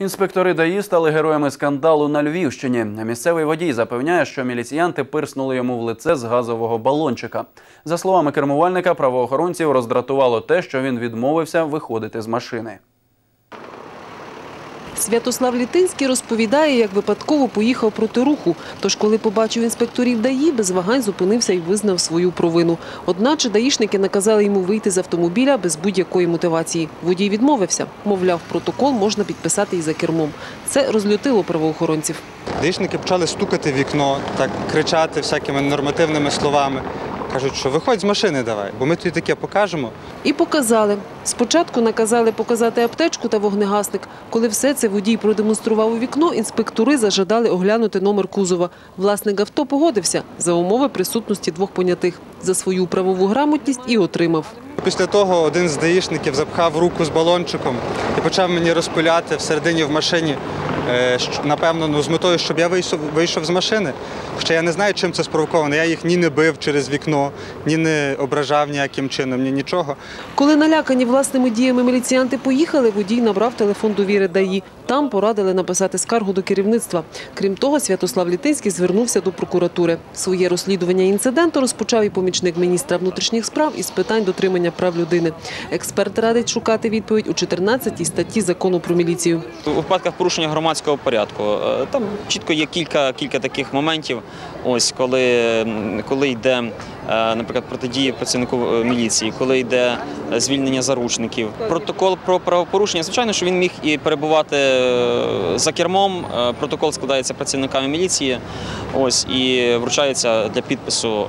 Інспектори ДАІ стали героями скандалу на Львівщині. Місцевий водій запевняє, що міліціянти пирснули йому в лице з газового балончика. За словами кермувальника, правоохоронців роздратувало те, що він відмовився виходити з машини. Святослав Літинський розповідає, як випадково поїхав проти руху. Тож, коли побачив інспекторів ДАІ, без вагань зупинився і визнав свою провину. Одначе даїшники наказали йому вийти з автомобіля без будь-якої мотивації. Водій відмовився. Мовляв, протокол можна підписати і за кермом. Це розлютило правоохоронців. Даїшники почали стукати в вікно, так кричати всякими нормативними словами. Кажуть, що виходь з машини давай, бо ми тобі таке покажемо. І показали. Спочатку наказали показати аптечку та вогнегасник. Коли все це водій продемонстрував у вікно, інспектори зажадали оглянути номер кузова. Власник авто погодився за умови присутності двох понятих. За свою правову грамотність і отримав. Після того один з даїшників запхав руку з балончиком і почав мені розпиляти всередині в машині. Е, Напевно, ну, з метою, щоб я вийшов, вийшов з машини. Хоча я не знаю, чим це спровоковано. Я їх ні не бив через вікно, ні не ображав ніяким чином, ні нічого. Коли налякані власними діями міліціянти поїхали, водій набрав телефон довіри ДАІ. Там порадили написати скаргу до керівництва. Крім того, Святослав Літинський звернувся до прокуратури. Своє розслідування інциденту розпочав і помічник міністра внутрішніх справ із питань дотримання прав людини. Експерт радить шукати відповідь у 14 статті закону про міліцію. У випадках порушення громадського порядку е, там чітко є кілька, кілька таких моментів. Ось коли, коли йде, е, наприклад, протидія працівнику е, міліції, коли йде звільнення заручників. Протокол про правопорушення, звичайно, що він міг і перебувати за кермом. Протокол складається працівниками міліції. Ось і вручається для підпису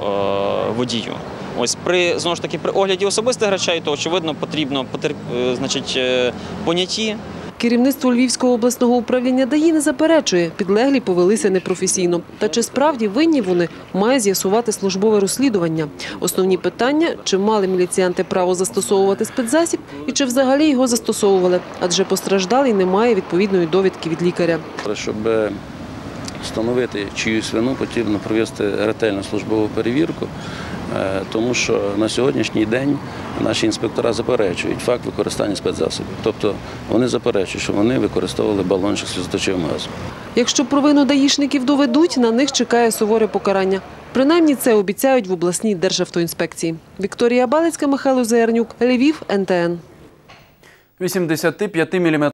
водію. Ось при знову ж таки при огляді особистих речей, то очевидно потрібно потер- е, значить, поняті. Керівництво Львівського обласного управління ДАІ не заперечує, підлеглі повелися непрофесійно. Та чи справді винні вони, має з'ясувати службове розслідування. Основні питання – чи мали міліціянти право застосовувати спецзасіб і чи взагалі його застосовували, адже постраждалий не має відповідної довідки від лікаря. Щоб встановити чиюсь вину, потрібно провести ретельну службову перевірку, е, тому що на сьогоднішній день наші інспектора заперечують факт використання спецзасобів. Тобто вони заперечують, що вони використовували балончик з сльозоточивим газом. Якщо провину даїшників доведуть, на них чекає суворе покарання. Принаймні це обіцяють в обласній державтоінспекції. Вікторія Балицька, Михайло Заярнюк, Львів, НТН. 85 мм